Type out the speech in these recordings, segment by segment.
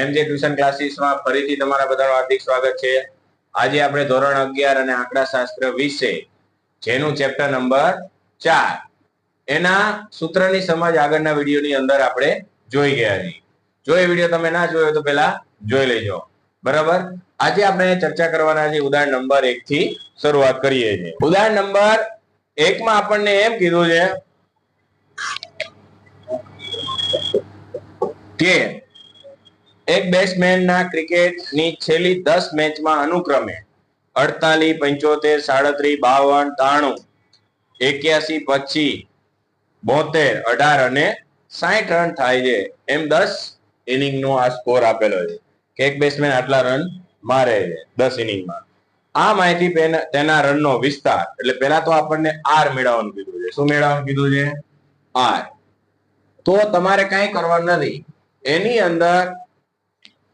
એમ tuition ક્લાસીસમાં ફરીથી તમારા બધાનું હાર્દિક સ્વાગત છે. આજે આપણે ધોરણ અગિયાર અને આંકડાશાસ્ત્ર વિશે, જેનું ચેપ્ટર નંબર ચાર. એના સૂત્રની સમજ આગળના વિડીયોની અંદર આપણે જોઈ ગયા છીએ. જો એ વીડિયો તમે ના જોયો તો પહેલા જોઈ લેજો. બરાબર? આજે આપણે ચર્ચા કરવાના છે ઉદાહરણ નંબર એક થી શરૂઆત કરીએ છીએ. ઉદાહરણ નંબર એક માં આપણને એમ કીધું છે કે એક બેટ્સમેનના ક્રિકેટની છેલ્લી દસ મેચમાં અનુક્રમે અડતાલીસ, પંચોતેર, સાડત્રીસ, બાવન, ત્રાણું, એક્યાસી પચીસ બોતેર, અઢાર અને સાઠ રન થાય છે. એમ દસ ઇનિંગનો આ સ્કોર આપેલો છે. કે એક બેટ્સમેન આટલા રન મારે છે, દસ ઇનિંગમાં આ માહિતી તેના રનનો વિસ્તાર, એટલે પહેલા તો આપણને આર મેળવવાનું કીધું છે. શું મેળવવાનું કીધું છે? આર. તો તમારે કાંઈ કરવાનું નથી. એની અંદર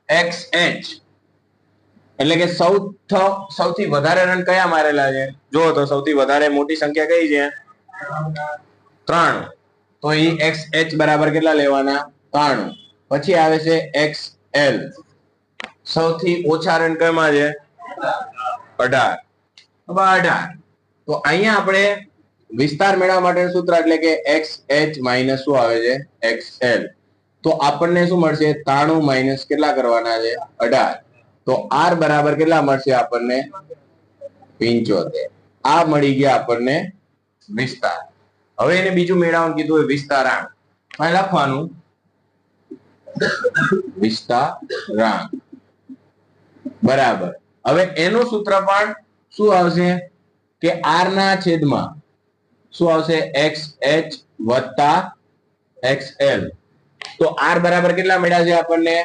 એક્સ એચ એટલે કે સૌથ, સૌથી વધારે રન કયા મારેલા છે? જો તો સૌથી વધારે મોટી સંખ્યા કઈ છે? ત્રણ. તો એ એક્સ એચ બરાબર કેટલા લેવાના? ત્રાણું. પછી આવે છે એક્સ એલ સૌથી ઓછા રન કયમાં છે? અઢાર. અઢાર. તો અહીંયા આપણે વિસ્તાર મેળવવા માટેનું સૂત્ર એટલે કે એક્સ એચ માઇનસ શું આવે છે? એક્સ એલ તો આપણને શું મળશે? ત્રાણું માઇનસ કેટલા કરવાના છે? અઢાર. તો આર બરાબર કેટલા મળશે આપણને? પિંચોતેર. આ મળી ગયા આપણને વિસ્તાર. હવે એને બીજું મેળવવાનું કીધું અહીં લખવાનું. વિસ્તારાંક. બરાબર. હવે એનું સૂત્ર પણ શું આવશે? કે આર ના છેદમાં શું આવશે? એક્સ એચ વત્તા એક્સ એલ. તો આર બરાબર કેટલા મળ્યા છે આપણને?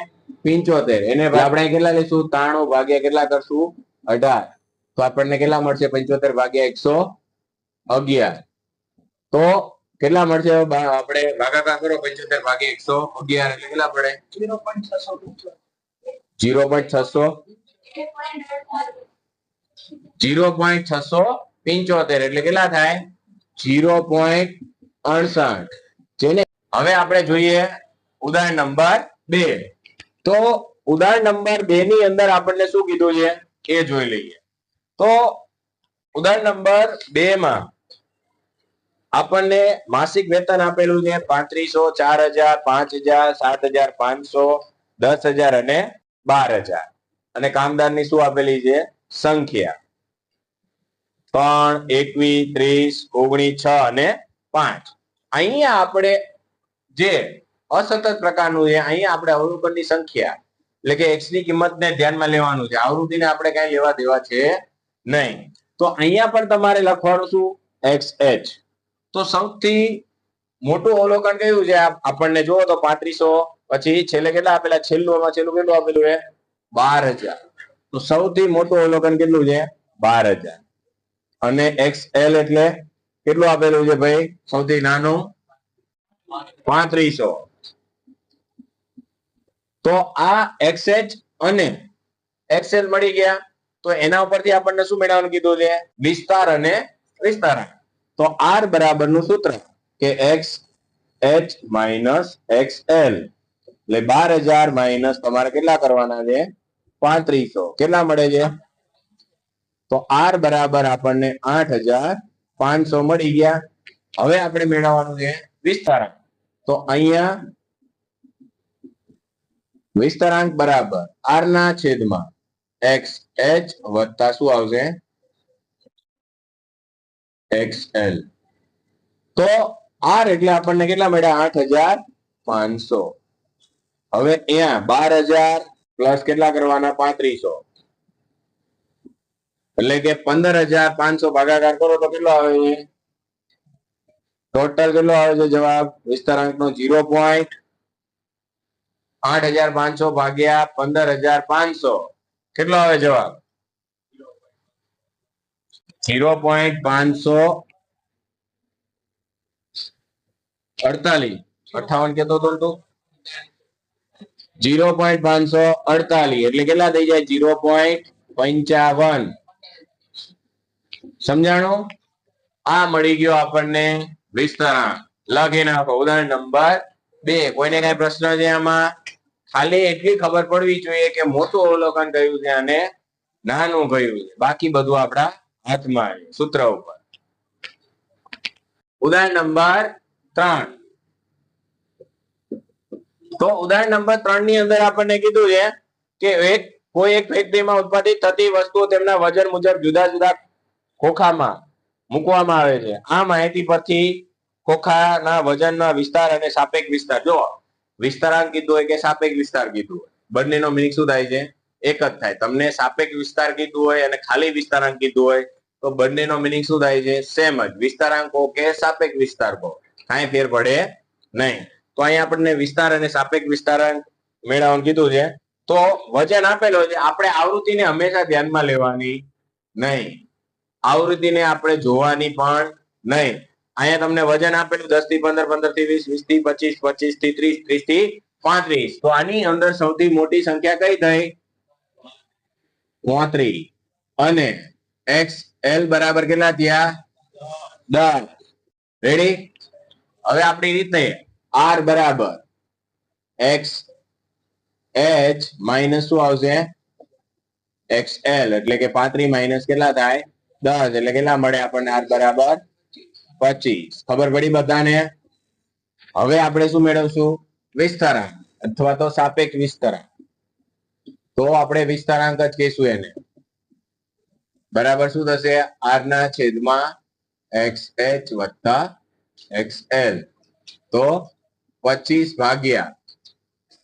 પિંચોતેર. એને આપણે કેટલા લઈશું? ત્રાણું ભાગ્યા કેટલા કરશું? અઢાર. તો આપણને કેટલા મળશે? પંચોતેર ભાગ્યા એકસો અગિયાર. તો કેટલા મળશે? આપણે ભાગાકાર કરો, પંચોતેર ભાગ્યા એકસો અગિયાર. એટલે કેટલા પડે? જીરો પોઈન્ટ છસો. જીરો પોઈન્ટ છસો પિંચોતેર. એટલે કેટલા થાય? જીરો પોઈન્ટ અડસઠ. જેને હવે આપણે જોઈએ ઉદાહરણ નંબર બે. તો ઉદાહરણ નંબર બે ની અંદર આપણને શું કીધું છે? એ જોઈ લઈએ. તો ઉદાહરણ નંબર બે માં આપણને માસિક વેતન આપેલું છે પાંત્રીસો, ચાર હજાર, પાંચ હજાર, સાત હજાર, પાંચસો, દસ હજાર અને બાર હજાર. અને કામદારની શું આપેલી છે? સંખ્યા. ત્રણ, એકવીસ, ત્રીસ, ઓગણીસ, છ અને પાંચ. અહીંયા આપણે જે અસતત પ્રકારનું છે અહીંયા આપણે અવલોકનની સંખ્યા, એટલે કે એક્સની કિંમતને ધ્યાનમાં લેવાનું છે. આવૃત્તિને આપણે કઈ લેવા દેવા છે નહીં. તો અહીંયા પણ તમારે લખવાનું શું? એક્સ એચ તો સૌથી મોટું અવલોકન કયું છે? આપણને જુઓ તો પાંત્રીસો, પછી છેલ્લે કેટલા આપેલા? છેલ્લું છેલ્લું કેટલું આપેલું છે? બાર હજાર. તો સૌથી મોટું અવલોકન કેટલું છે? બાર હજાર. અને એક્સ એલ એટલે કેટલું આપેલું છે ભાઈ? સૌથી નાનું? પાંત્રીસો. તો આ એક્સએચ અને એક્સએલ મળી ગયા. તો એના ઉપરથી આપણને શું મેળવવાનું કીધું છે? વિસ્તાર અને વિસ્તારણ. તો આર બરાબરનું સૂત્ર કે X H minus X L એટલે બાર હજાર માઇનસ તમારે કેટલા કરવાના છે? પાંત્રીસો. કેટલા મળે છે? તો આર બરાબર આપણને આઠ હજાર પાંચસો મળી ગયા. હવે આપણે મેળવવાનું છે વિસ્તારણ. તો અહીંયા વિસ્તારાંક બરાબર આર ના છેદમાં એક્સ એચ વત્તા શું આવશે? X L. તો આર એટલે આપણને કેટલા મળ્યા? આઠ હજાર પાંચસો. હવે અહીંયા બાર હજાર પ્લસ કેટલા કરવાના? પાંત્રીસો. એટલે કે પંદર હજાર પાંચસો ભાગાકાર કરો તો કેટલો આવે છે? ટોટલ કેટલો આવે છે જવાબ? વિસ્તારાંક નો જીરો પોઈન્ટ આઠ હજાર પાંચસો ભાગ્યા પંદર હજાર પાંચસો. કેટલો આવે જવાબ? જીરો પોઈન્ટ પાંચસો અડતાલીસ. અઠાવન કેતો હતો તું? જીરો પોઈન્ટ પાંચસો અડતાલીસ. એટલે કેટલા થઈ જાય? ઝીરો પોઈન્ટ પંચાવન. સમજાણું? આ મળી ગયો આપણને વિસ્તરણ. લખી નાખો. ઉદાહરણ નંબર બે. કોઈને કઈ પ્રશ્ન છે આમાં? ખાલી એટલી ખબર પડવી જોઈએ કે મોટું અવલોકન કયું છે અને નાનું કયું છે. બાકી બધું આપણા હાથમાં સૂત્ર ઉપર. ઉદાહરણ નંબર ત્રણ. તો ઉદાહરણ નંબર ત્રણની અંદર આપણને કીધું છે કે એક, કોઈ એક ફેક્ટરીમાં ઉત્પાદિત થતી વસ્તુઓ તેમના વજન મુજબ જુદા જુદા ખોખામાં મૂકવામાં આવે છે. આ માહિતી પરથી ખોખાના વજનના વિસ્તાર અને સાપેક્ષ વિસ્તાર. જો વિસ્તારાંક કીધું હોય કે સાપેક્ષ વિસ્તાર કીધું હોય? બંનેનો મિનિંગ શું થાય છે? એક જ થાય. તમને સાપેક્ષ વિસ્તાર કીધું હોય અને ખાલી વિસ્તારાંક કીધું હોય, તો બંનેનો મિનિંગ શું થાય છે? સેમ જ. વિસ્તારાંક કહો કે સાપેક્ષ વિસ્તાર કહો. કાંઈ ફેર પડે નહીં. તો અહીંયા આપણને વિસ્તાર અને સાપેક્ષ વિસ્તારાંક મેળવવાનું કીધું છે. તો વજન આપેલો છે, આપણે આવૃત્તિને હંમેશા ધ્યાનમાં લેવાની નહીં. આવૃત્તિને આપણે જોવાની પણ નહીં. અહીંયા તમને વજન આપેલું દસથી પંદર પંદરથી વીસ વીસથી પચીસ પચીસથી ત્રીસ ત્રીસથી પાંત્રીસ. તો આની અંદર સૌથી મોટી સંખ્યા કઈ થઈ? પાંત્રીસ. અને એક્સ એલ બરાબર કેટલા થયા? દસ. રેડી હવે આપણી રીતે આર બરાબર. એક્સ એચ માઇનસ શું આવશે? X L. એટલે કે પાંત્રીસ માઇનસ કેટલા થાય? દસ. એટલે કેટલા મળે આપણને આર બરાબર? પચીસ. ખબર પડી બધાને? હવે આપણે શું મેળવશું? વિસ્તરાંક અથવા તો સાપેક્ષ વિસ્તરાંક તો આપણે વિસ્તરાંક જ કહીશું એને. બરાબર શું થશે? આર ના છેદમાં એક્સ એચ વત્તા એક્સ એલ તો પચીસ ભાગ્યા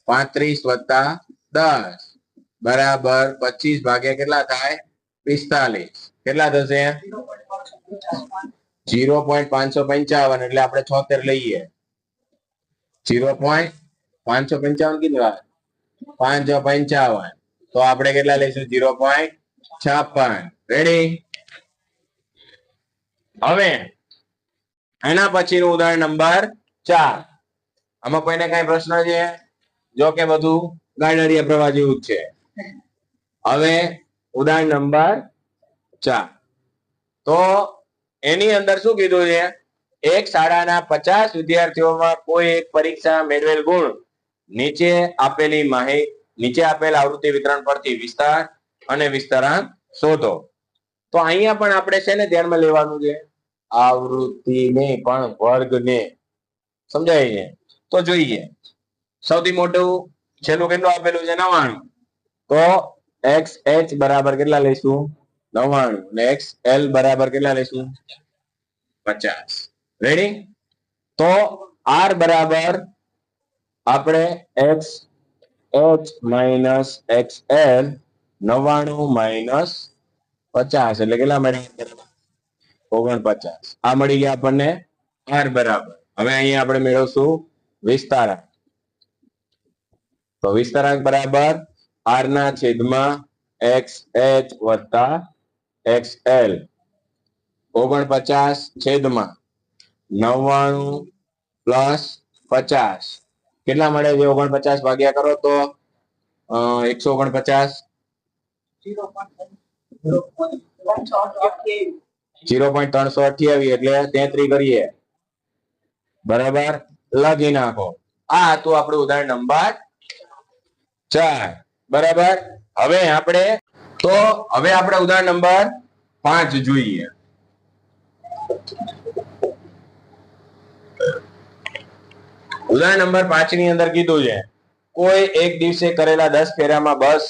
પાંત્રીસ વત્તા દસ. બરાબર, પચીસ ભાગ્યા કેટલા થાય? પિસ્તાલીસ. કેટલા થશે? જીરો પોઈન્ટ પાંચસો પંચાવન એટલે આપણે છોતેર લઈએ. જીરો પોઈન્ટ પાંચસો પંચાવન કીધું પાંચસો પંચાવન. તો આપણે કેટલા લઈશું? જીરો પોઈન્ટ છપ્પન. રેડી હવે એના પછીનું ઉદાહરણ નંબર ચાર. આમાં કોઈને કઈ પ્રશ્ન છે? જો કે બધું ગાડરિયા પ્રવાહ જેવું છે. હવે ઉદાહરણ નંબર ચાર. તો એની અંદર શું કીધું છે? એક શાળાના પચાસ વિદ્યાર્થીઓમાં કોઈ એક પરીક્ષા મેળવેલ ગુણ નીચે આપેલી માહિતી નીચે આપેલ આવૃત્તિ વિતરણ પરથી વિસ્તાર અને વિસ્તારાંક શોધો. તો અહીંયા પણ આપણે છે ને ધ્યાનમાં લેવાનું છે? આવૃત્તિને પણ વર્ગને. સમજાય છે? તો જોઈએ. સૌથી મોટું છેલ્લું કેટલું આપેલું છે? નવાણું તો એક્સ એચ બરાબર કેટલા લઈશું? નવાણું ને એલ બરાબર કેટલા લઈશું? પચાસ. રેડી તો આર બરાબર આપણે X H minus X L નવાણું માઇનસ પચાસ. એટલે કેટલા મળ્યા ઓગણપચાસ. આ મળી ગયા આપણને આર બરાબર. હવે અહીંયા આપણે મેળવશું વિસ્તારાંક. તો વિસ્તારાંક બરાબર આર ના છેદમાં એક્સ એચ વત્તા એક્સ એલ ઓગણપચાસ છેદમાં નવ્વાણું પ્લસ પચાસ. કેટલા મળે છે? ઓગણપચાસ ભાગ્યા કરો તો એકસો ઓગણપચાસ? જીરો પોઈન્ટ ત્રણસો અઠ્યાવીસ, એટલે તેત્રી કરીએ. બરાબર? લખી નાખો. આ હતું આપણું ઉદાહરણ નંબર ચાર. બરાબર? હવે આપણે તો હવે આપણે ઉદાહરણ નંબર પાંચ જોઈએ. ઉદાહરણ નંબર પાંચની અંદર કીધું છે, કોઈ એક દિવસે કરેલા દસ ફેરામાં બસ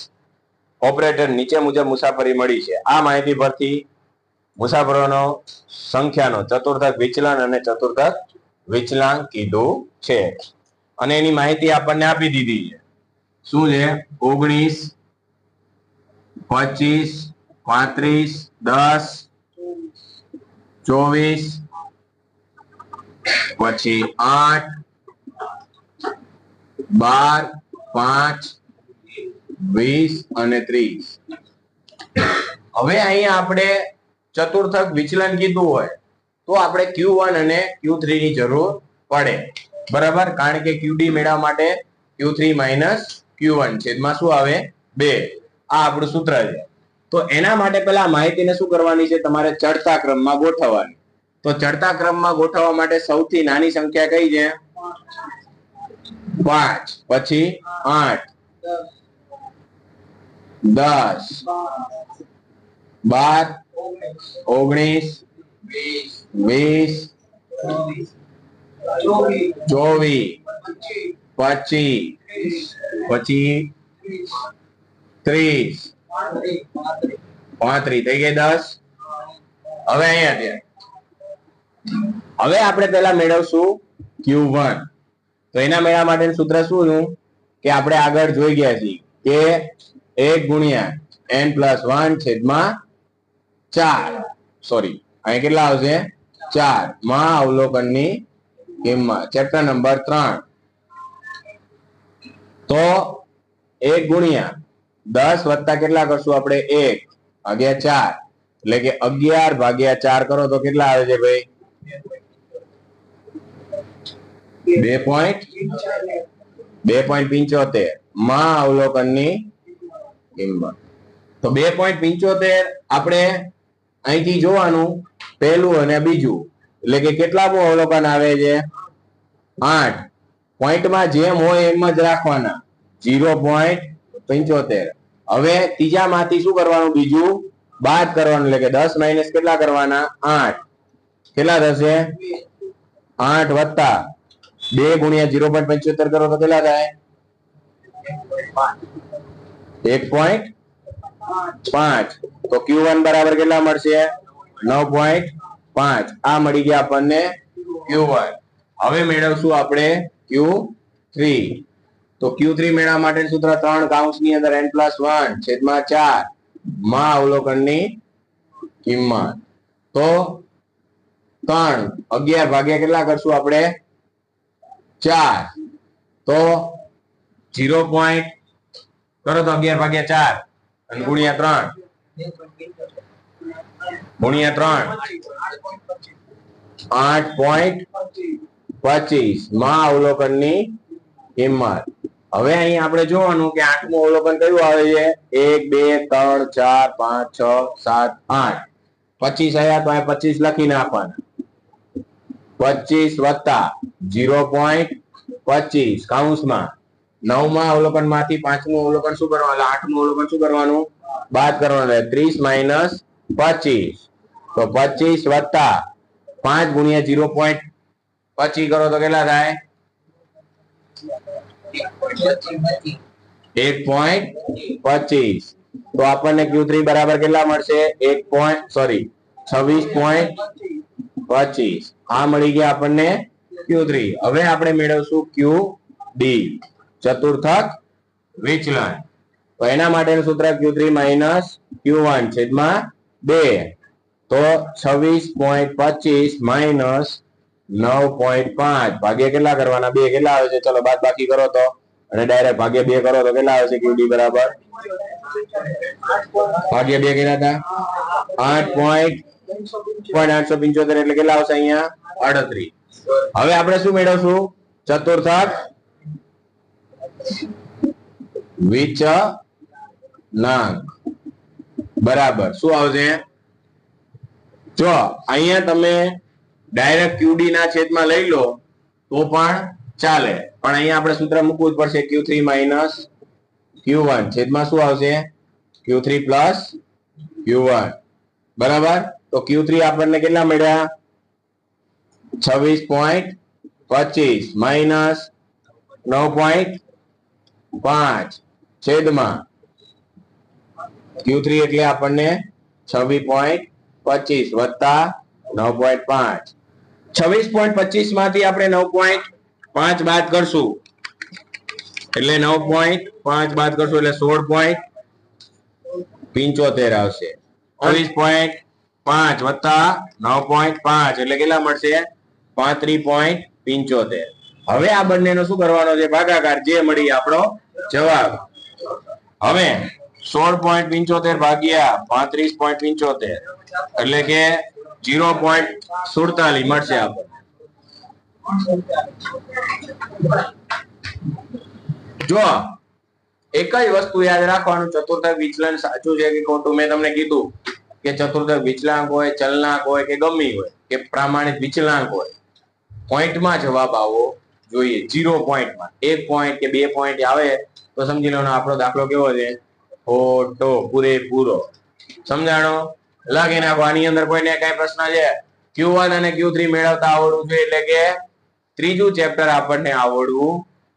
ઓપરેટર નીચે મુજબ મુસાફરી મળી છે. આ માહિતી પરથી મુસાફરોનો સંખ્યાનો ચતુર્થક વિચલન અને ચતુર્થક વિચલાંક કીધું છે. અને એની માહિતી આપણને આપી દીધી છે. શું છે? ઓગણીસ પચીસ, પાંત્રીસ, દસ, ચોવીસ, પછી આઠ, બાર, પાંચ, વીસ અને ત્રીસ. હવે અહીંયા આપણે ચતુર્થક વિચલન કીધું હોય, તો આપણે ક્યુ વન અને ક્યુ થ્રી ની જરૂર પડે. બરાબર? કારણ કે ક્યુડી મેળવવા માટે Q three minus Q one છેદમાં શું આવે? બે. આ આપણું સૂત્ર છે. તો એના માટે પેલા માહિતીને શું કરવાની છે? તમારે ચડતા ક્રમમાં ગોઠવવાની. તો ચડતા ક્રમમાં ગોઠવવા માટે સૌથી નાની સંખ્યા કઈ છે? પાંચ. પછી આઠ. દસ. બાર. ઓગણીસ. વીસ. ચોવીસ. પચીસ. પછી ત્રીસ પાંત્રીસ થઈ ગઈ દસ. હવે અહીંયા ત્યાં હવે આપણે પેલા મેળવશું ક્યુ વન. તો એના મેળવવા માટે સૂત્ર શું છે કે આપણે આગળ જોઈ ગયા છીએ કે એક ગુણ્યા એન પ્લસ વન છેદમાં ચાર. સોરી અહીં કેટલા આવશે? ચાર. માં અવલોકનની કિંમત. ચેપ્ટર નંબર ત્રણ. તો એક ગુણ્યા દસ વત્તા કેટલા કરશું આપણે? એક ભાગ્યા ચાર. એટલે કે અગિયાર ભાગ્યા ચાર કરો તો કેટલા આવે છે ભાઈ? બે પોઈન્ટ? બે પોઈન્ટ પિંચોતેર. માં અવલોકનની કિંમત. તો બે પોઈન્ટ પિંચોતેર આપણે અહીંથી જોવાનું, પહેલું અને બીજું. એટલે કે કેટલામું અવલોકન આવે છે? આઠ. પોઈન્ટમાં જેમ હોય એમ જ રાખવાના. જીરો પોઈન્ટ પંચોતેર. હવે ત્રીજામાંથી શું કરવાનું? બીજું બાદ કરવાનું, એટલે કે દસ માઇનસ કેટલા કરવાના? આઠ. કેટલા થશે? આઠ વત્તા બે ગુણ્યા ઝીરો પોઈન્ટ પંચોતેર કરો તો કેટલા થાય? એક પોઈન્ટ પાંચ. તો ક્યુ વન બરાબર કેટલા મળશે? નવ પોઈન્ટ પાંચ. આ મળી ગયા આપણને ક્યુ વન હવે મેળવશું આપણે ક્યુ થ્રી તો ક્યુ થ્રી મેળા માટે સૂત્ર ત્રણ કાઉન્સ અંદર એન પ્લસ વન છેદમાં ચારમાં અવલોકનની કિંમત. તો ત્રણ અગિયાર ભાગ્યા કેટલા કરશું આપણે? ચાર. તો જીરો પોઈન્ટ કરો તો અગિયાર ભાગ્યા ચાર અને ગુણ્યા ત્રણ. ગુણ્યા ત્રણ. આઠ પોઈન્ટ પચીસ. માં અવલોકનની કિંમત હવે અહીં આપણે જોવાનું કે આઠમું અવલોકન કયું આવે છે? એક, બે, ત્રણ, ચાર, પાંચ, છ, સાત, આઠ. પચીસ આવ્યા તો અહીંયા પચીસ લખી નાખવાના. પચીસ વત્તા જીરો પોઈન્ટ પચીસ કાઉન્સમાં. નવમાં અવલોકનમાંથી પાંચમું અવલોકન શું કરવાનું? આઠમું અવલોકન શું કરવાનું? બાદ કરવાનું એટલે ત્રીસ માઇનસ પચીસ. તો પચીસ વત્તા પાંચ ગુણ્યા જીરો પોઈન્ટ પચીસ કરો તો કેટલા થાય? એક પોઈન્ટ પચીસ. તો આપણને ક્યુ બરાબર કેટલા મળશે? એક પોઈન્ટ સોરી છવ્વીસ પોઈન્ટ પચીસ. આ મળી ગયા આપણને ક્યુ હવે આપણે મેળવશું ક્યુ ડી ચતુર્થક વિચલન. તો એના માટેનું સૂત્ર Q three minus Q one છેદમાં બે. તો છવ્વીસ પોઈન્ટ પચીસ માઇનસ નવ પોઈન્ટ પાંચ. ભાગ્ય કેટલા કરવાના? બે કેટલા આવે છે? ચલો, બાદ બાકી કરો તો. અને ડાયરેક્ટ ભાગ્ય બે કરો તો કેટલા આવે છે? ક્યુડી બરાબર? ભાગ્ય બે કેટલા હતા? આઠ પોઈન્ટ પોઈન્ટ આઠસો પંચોતેર એટલે કેટલા આવશે અહીંયા? અડત્રીસ હવે આપણે શું મેળવશું? ચતુર્થક વિચલાંક બરાબર. શું આવશે? જો, અહીંયા તમે ડાયરેક્ટ ક્યુડી ના છેદમાં લઈ લો, તો પણ ચાલે. પણ અહીંયા આપણે સૂત્ર મૂકવું જ પડશે Q three minus Q one છેદમાં શું આવશે? Q three plus Q one બરાબર? તો ક્યુ થ્રી આપણને કેટલા મળ્યા? છવ્વીસ પોઈન્ટ પચીસ. માઇનસ નવ પોઈન્ટ પાંચ. છેદમાં. ક્યુ થ્રી એટલે આપણને છવ્વીસ પોઈન્ટ પચીસ વત્તા નવ પોઈન્ટ પાંચ. છવ્વીસ પોઈન્ટ પચીસમાંથી આપણે નવ પોઈન્ટ પાંચ બાદ કરશું. એટલે નવ પોઈન્ટ પાંચ બાદ કરશું એટલે સોળ પોઈન્ટ પિંચોતેર આવશે. છવ્વીસ પોઈન્ટ પાંચ વત્તા નવ પોઈન્ટ પાંચ એટલે કેટલા મળશે? પાંત્રીસ પોઈન્ટ પિંચોતેર. હવે આ બંનેનો શું કરવાનો છે? ભાગાકાર. જે મળી આપણો જવાબ. હવે સોળ પોઈન્ટ પિંચોતેર ભાગ્યા પાંત્રીસ પોઈન્ટ પિંચોતેર. એટલે કે જીરો પોઈન્ટ સુડતાલીસ. મળશે જો એક જ વસ્તુ યાદ રાખવાનું, ચતુર્થક વિચલન સાચું છે કે ખોટું? મેં તમને કીધું કે ચતુર્થક વિચલાંક હોય, ચલનાંક હોય કે ગમી હોય, કે પ્રામાણિક વિચલાંક હોય. પોઈન્ટમાં જવાબ આવો જોઈએ, જીરો પોઈન્ટમાં એક પોઈન્ટ કે બે પોઈન્ટ આવે, તો સમજી લેવાનો આપણો દાખલો કેવો છે? ખોટો, પૂરેપૂરો. સમજાણો? લખી નાખો આની અંદર કોઈને કઈ પ્રશ્ન છે? ક્યુ વન અને ક્યુ થ્રી મેળવતા આવડવું જોઈએ એટલે કે ત્રીજું ચેપ્ટર આપણને આવડવું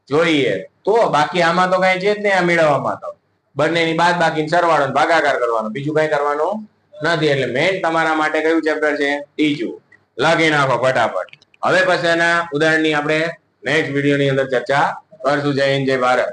જોઈએ. તો બાકી આમાં તો કઈ છે જ નહીં આ મેળવવામાં તો. બંનેની બાદ બાકી સરવાળો ભાગાકાર કરવાનો. બીજું કઈ કરવાનું નથી. એટલે મેઇન તમારા માટે કયું ચેપ્ટર છે? ત્રીજું. લખી નાખો ફટાફટ. હવે પછીના ઉદાહરણની આપણે નેક્સ્ટ વિડીયોની અંદર ચર્ચા કરશું. જય હિન્દ, જય ભારત.